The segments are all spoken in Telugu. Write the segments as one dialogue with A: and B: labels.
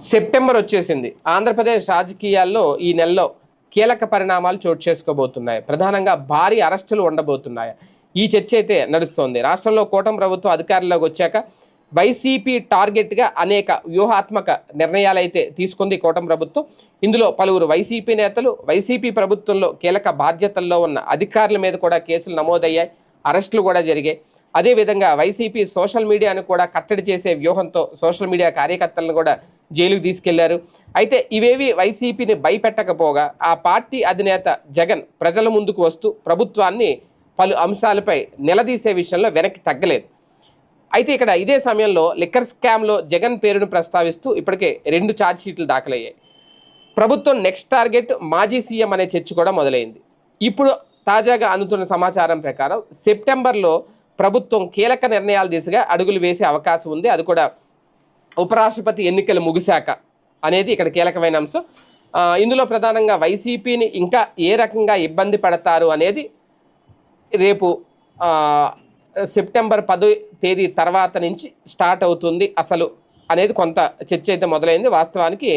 A: సెప్టెంబర్ వచ్చేసింది. ఆంధ్రప్రదేశ్ రాజకీయాల్లో ఈ నెలలో కీలక పరిణామాలు చోటు చేసుకోబోతున్నాయి. ప్రధానంగా భారీ అరెస్టులు ఉండబోతున్నాయి. ఈ చర్చ అయితే నడుస్తోంది. రాష్ట్రంలో కూటమి ప్రభుత్వం అధికారంలోకి వచ్చాక వైసీపీ టార్గెట్గా అనేక వ్యూహాత్మక నిర్ణయాలైతే తీసుకుంది కూటమి ప్రభుత్వం. ఇందులో పలువురు వైసీపీ నేతలు వైసీపీ ప్రభుత్వంలో కీలక బాధ్యతల్లో ఉన్న అధికారుల మీద కూడా కేసులు నమోదయ్యాయి. అరెస్టులు కూడా జరిగాయి. అదేవిధంగా వైసీపీ సోషల్ మీడియాను కూడా కట్టడి చేసే వ్యూహంతో సోషల్ మీడియా కార్యకర్తలను కూడా జైలుకు తీసుకెళ్ళారు. అయితే ఇవేవి వైసీపీని భయపెట్టకపోగా ఆ పార్టీ అధినేత జగన్ ప్రజల ముందుకు వస్తూ ప్రభుత్వాన్ని పలు అంశాలపై నిలదీసే విషయంలో వెనక్కి తగ్గలేదు. అయితే ఇక్కడ ఇదే సమయంలో లిక్కర్ స్కామ్లో జగన్ పేరును ప్రస్తావిస్తూ ఇప్పటికే రెండు ఛార్జ్షీట్లు దాఖలయ్యాయి. ప్రభుత్వం నెక్స్ట్ టార్గెట్ మాజీ సీఎం అనే చర్చ కూడా మొదలైంది. ఇప్పుడు తాజాగా అందుతున్న సమాచారం ప్రకారం సెప్టెంబర్లో ప్రభుత్వం కీలక నిర్ణయాల దిశగా అడుగులు వేసే అవకాశం ఉంది. అది కూడా ఉపరాష్ట్రపతి ఎన్నికలు ముగిశాక అనేది ఇక్కడ కీలకమైన అంశం. ఇందులో ప్రధానంగా వైసీపీని ఇంకా ఏ రకంగా ఇబ్బంది పడతారు అనేది రేపు సెప్టెంబర్ పదో తేదీ తర్వాత నుంచి స్టార్ట్ అవుతుంది అసలు అనేది కొంత చర్చ అయితే మొదలైంది. వాస్తవానికి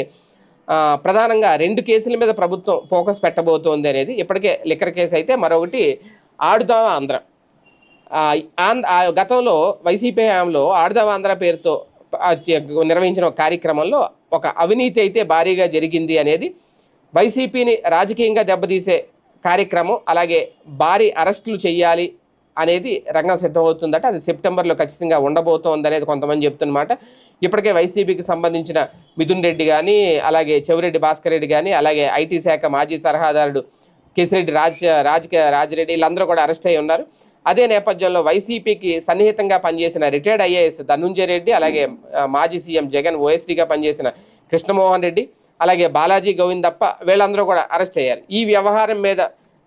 A: ప్రధానంగా రెండు కేసుల మీద ప్రభుత్వం ఫోకస్ పెట్టబోతోంది అనేది ఇప్పటికే లిక్కర్ కేసు అయితే మరొకటి ఆడుదామా ఆంధ్ర. ఆంధ్ర ఆ గతంలో వైసీపీ హయాంలో ఆడుదామా ఆంధ్ర పేరుతో నిర్వహించిన ఒక కార్యక్రమంలో ఒక అవినీతి అయితే భారీగా జరిగింది అనేది వైసీపీని రాజకీయంగా దెబ్బతీసే కార్యక్రమం అలాగే భారీ అరెస్టులు చేయాలి అనేది రంగం సిద్ధమవుతుందట. అది సెప్టెంబర్లో ఖచ్చితంగా ఉండబోతోంది అనేది కొంతమంది చెప్తున్నమాట. ఇప్పటికే వైసీపీకి సంబంధించిన మిథున్ రెడ్డి కానీ అలాగే చెవిరెడ్డి భాస్కర్ రెడ్డి కానీ అలాగే ఐటీ శాఖ మాజీ సలహాదారుడు కేసిరెడ్డి రాజ్ రాజకీయ రాజిరెడ్డి వీళ్ళందరూ కూడా అరెస్ట్ అయి ఉన్నారు. అదే నేపథ్యంలో వైసీపీకి సన్నిహితంగా పనిచేసిన రిటైర్డ్ ఐఏఎస్ ధనుంజయ రెడ్డి అలాగే మాజీ సీఎం జగన్ ఓఎస్డీగా పనిచేసిన కృష్ణమోహన్ రెడ్డి అలాగే బాలాజీ గోవిందప్ప వీళ్ళందరూ కూడా అరెస్ట్ అయ్యారు. ఈ వ్యవహారం మీద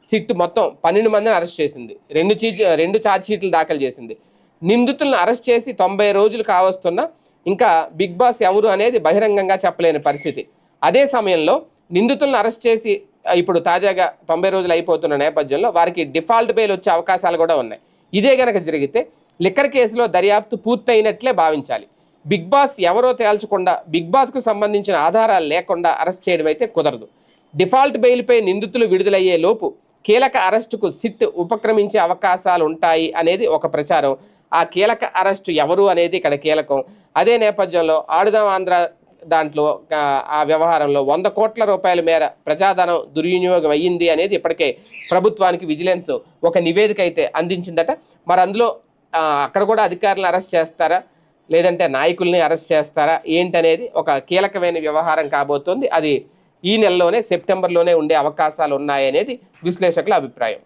A: సిట్ మొత్తం పన్నెండు మందిని అరెస్ట్ చేసింది. రెండు చీజ్ రెండు ఛార్జ్షీట్లు దాఖలు చేసింది. నిందితులను అరెస్ట్ చేసి తొంభై రోజులు కావస్తున్నా ఇంకా బిగ్ బాస్ ఎవరు అనేది బహిరంగంగా చెప్పలేని పరిస్థితి. అదే సమయంలో నిందితులను అరెస్ట్ చేసి ఇప్పుడు తాజాగా తొంభై రోజులు అయిపోతున్న నేపథ్యంలో వారికి డిఫాల్ట్ బెయిల్ వచ్చే అవకాశాలు కూడా ఉన్నాయి. ఇదే గనక జరిగితే లిక్కర్ కేసులో దర్యాప్తు పూర్తయినట్లే భావించాలి. బిగ్ బాస్ ఎవరో తేల్చకుండా బిగ్ బాస్కు సంబంధించిన ఆధారాలు లేకుండా అరెస్ట్ చేయడం అయితే కుదరదు. డిఫాల్ట్ బెయిల్పై నిందితులు విడుదలయ్యే లోపు కీలక అరెస్టుకు సిట్ ఉపక్రమించే అవకాశాలు ఉంటాయి అనేది ఒక ప్రచారం. ఆ కీలక అరెస్టు ఎవరు అనేది ఇక్కడ కీలకం. అదే నేపథ్యంలో ఆడుదాం ఆంధ్ర దాంట్లో ఆ, వ్యవహారంలో వంద కోట్ల రూపాయల మేర ప్రజాధనం దుర్వినియోగం అయ్యింది అనేది ఇప్పటికే ప్రభుత్వానికి విజిలెన్స్ ఒక నివేదిక అయితే అందించిందట. మరి అందులో అక్కడ కూడా అధికారులను అరెస్ట్ చేస్తారా? లేదంటే నాయకుల్ని అరెస్ట్ చేస్తారా? ఏంటనేది ఒక కీలకమైన వ్యవహారం కాబోతోంది. అది ఈ నెలలోనే సెప్టెంబర్లోనే ఉండే అవకాశాలు ఉన్నాయనేది విశ్లేషకుల అభిప్రాయం.